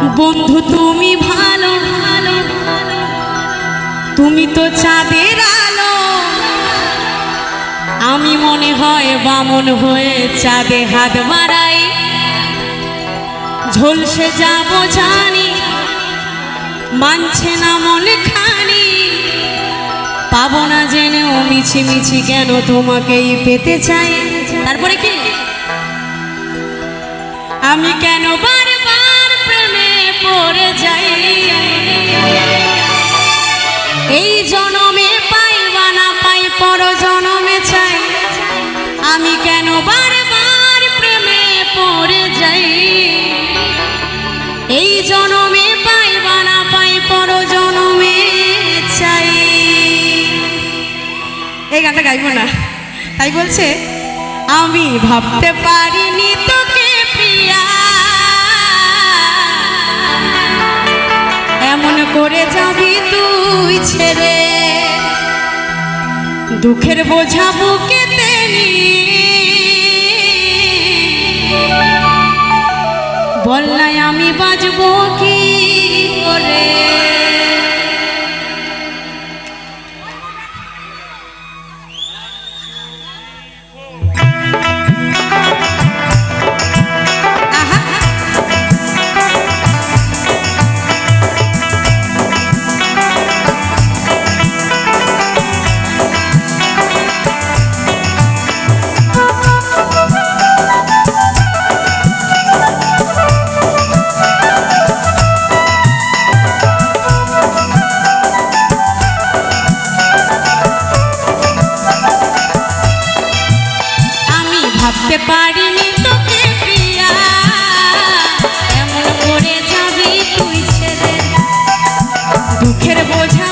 বন্ধু, তুমি ভালো। ভালো তুমি তো চাঁদের আলো। আমি মনে হয় বামন হয়ে চাঁদে হাত বাড়াই। ঝলসে যাব জানি, মানছে না মনে খানি। পাবো না জেনেও মিছি মিছি কেন তোমাকেই পেতে চাই। তারপরে কি? আমি কেন বারবার এই জনমে পাই বা না পাই পর জনমে চাই। আমি কেন প্রেমে যাই? এই জনমে পর জনমে চাই। এই গানটা গাইবো না। তাই বলছে, আমি ভাবতে পারিনি তোকে করে যাবি তুই ছেড়ে। দুঃখের বোঝা বুকে নিয়ে বল নাই আমি বাজবো কি? ভাবতে পারিনি তোকে প্রিয়া। এমন করে যাবি তুই ছেড়ে? দুঃখের বোঝা